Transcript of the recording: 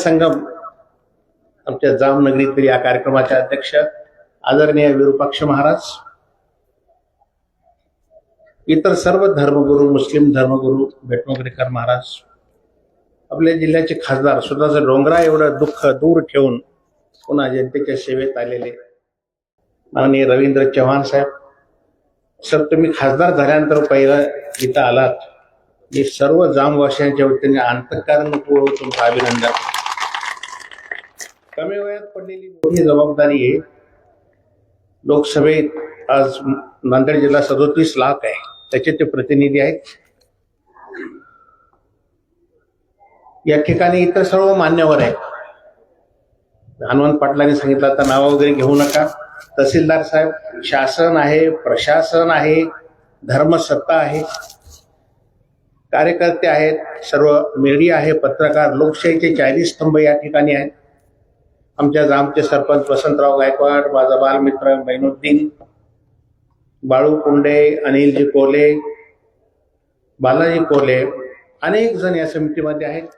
संगम आमच्या जामनगरीतील या कार्यक्रमाचे अध्यक्ष आदरणीय विरूपाक्ष महाराज इतर सर्व धर्मगुरू मुस्लिम धर्मगुरू भेटमोगरेकर महाराज आपल्या जिल्ह्याचे खासदार स्वतःच डोंगरा एवढं दुःख दूर ठेवून पुन्हा जनतेच्या सेवेत आलेले माननीय रवींद्र चव्हाण साहेब सर तुम्ही खासदार झाल्यानंतर पहिला इथं आलात. मी सर्व जामवासियांच्या वतीने अंतकारणपूर्वक तुमचं अभिनंदन कमी वयात पडलेली मोठी जबाबदारी आहे लोकसभेत आज नांदेड जिल्हा सदोतीस लाख आहे. त्याचे ते प्रतिनिधी आहेत. या ठिकाणी इतर सर्व मान्यवर आहेत. हनुमंत पाटलांनी सांगितलं आता नाव वगैरे घेऊ नका. तहसीलदार साहेब शासन आहे प्रशासन आहे धर्मसत्ता आहे. कार्यकर्ते आहेत सर्व मीडिया आहे पत्रकार लोकशाहीचे चाळीस स्तंभ या ठिकाणी आहेत. आमच्या जामचे सरपंच वसंतराव गायकवाड माझा बालमित्र मैनुद्दीन बाळू कुंडे अनिलजी कोले बालाजी कोले अनेक जण या समितीमध्ये आहेत.